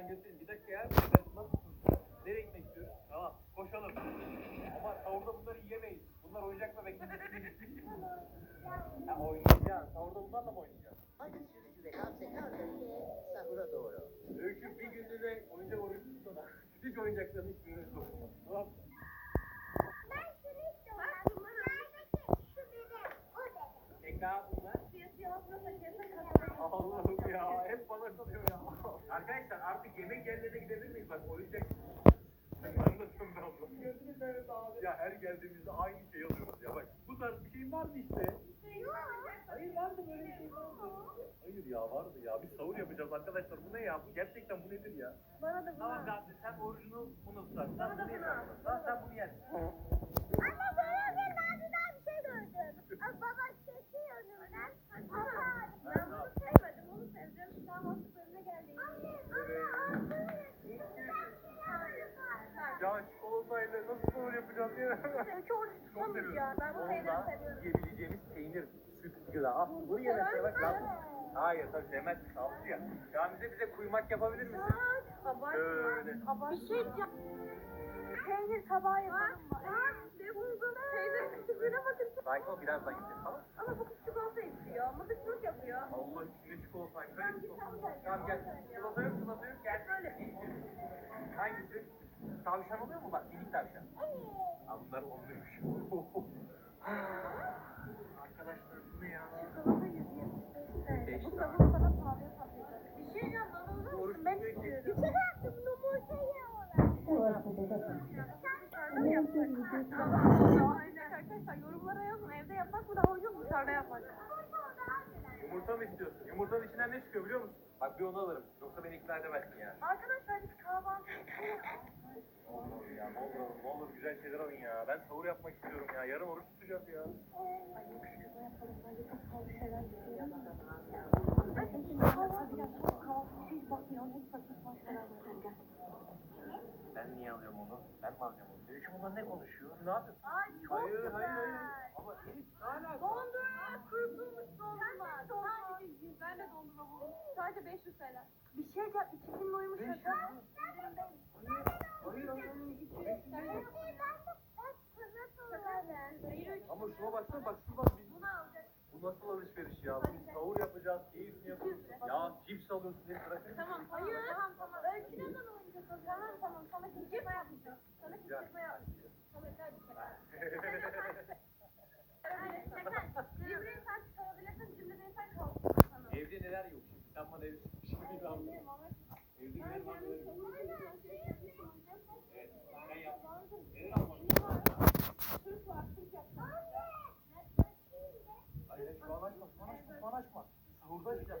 ben göstereyim. Bir dakika ya. Nereye gitmek istiyoruz? Tamam. Koşalım. Ama sahurda bunları yiyemeyiz. Bunlar oyuncak bebek. ha oynayacağız. Sahurda bunlarla mı oynayacağız? Hadi sürücü ve gamze kalkın sahura doğru. Öykü bir günlüğüne oyuncak oynayacağız sonra. Hiç oyuncakların hiçbirine dokunma. Tamam mı? Ben şunu istiyorum. Bak bunları Şu biri. O. Eka bunlar. Allah'ım ya. Hep bana kalıyor ya. Arkadaşlar artık yemek yerlerine gidebilir miyiz? Bak oyuncak. Anlatın ben abla. Ya her geldiğimizde aynı şey alıyoruz ya. Bak bu tarz bir şey vardı işte. Hayır vardı böyle bir şey vardı. Hayır ya vardı ya. Biz sahur yapacağız arkadaşlar. Bu ne ya? Bu gerçekten bu nedir ya? Bana da Tamam Gamze sen orucunu bunu tutar. Bunu yersin. Tamam sen bunu yersin. Ama böyle bir ben bir daha bir şey gördüm. Aa, Baba çekiyor önümden. Aa, ben bunu sevmedim. Onu sevdim. Şu an mantıklarına geldi. Ya çikolatayla nasıl sahur yapacağız ya? Çünkü oruç tutamıyor ya. Ben bu peyniri seviyorum. yiyebileceğimiz peynir, süt gıda. Al bunu yerine sevmek lazım. Hayır tabii sevmez. Sağlıklı ya. Ya bize bize kuymak yapabilir misin? Şöyle. Bir şey diyeceğim. Peynir tabağı yapalım mı? Ne buldun? Peynir küçüklüğüne bakın. Sakin ol birazdan gideceğiz tamam Ama bu kız çikolata istiyor. Mızıkçılık yapıyor. Allah üstüne çikolataymış. Hadi Tamam gel. Çikolata yok çikolata yok. Gel. Böyle. Hangisi? Tavşan oluyor mu bak? Minik tavşan. Ha bunlar onluymuş. Arkadaşlar bu ne ya? Çikolata 175 Beş Bu tane. tavuğu sana pahalıya patlayacak. Bir şey diyeceğim bana olur musun? Ben istiyorum. Yaptım yumurta arkadaşlar yorumlara yazın. Evde yapmak mı daha ucuz dışarıda yapmak. Yumurta mı istiyorsun? Yumurtanın içinden ne çıkıyor biliyor musun? Bak bir onu alırım. Yoksa beni ikna edemezsin yani. Arkadaşlar biz kahvaltı Ne olur ya ne olur alın, ne olur güzel şeyler alın ya. Ben sahur yapmak istiyorum ya. Yarın oruç tutacağız ya. Ben niye alıyorum onu? Ben mi alacağım onu? Öykü bunlar ne konuşuyor? Ne yapıyorsun? Ay çok Hayır güzel. hayır hayır. Ama Elif ne alaka? Dondurma, kurutulmuş dondurma. Sadece 100, ben de dondurma buldum. Sadece 500 TL. Bir şey diyeceğim, iki gün uyumuş Beş yaşam. yüz Hayır hayır hayır. Ama şuna baksana bak şu bak biz Bunu alacak. bu nasıl alışveriş ya? Biz sahur yapacağız, keyif mi yapıyoruz? Ya alıyorsun hep bırakın. Tamam, hayır. Tamam, tamam. Öyküne de oyuncak alacağım. Tamam, tamam. Sana kışkırtma yapmayacağım. Sana kışkırtma yapmayacağım. Sana kal. Sana. Evde neler yok şimdi? Sen bana ev şimdi anlat. Evde neler var? Evet, ben yaptım. Neler almak Türk var, Türk yapacağım. Hayır şu an açma, şu an açma, şu an açma. Sahurda açacağım.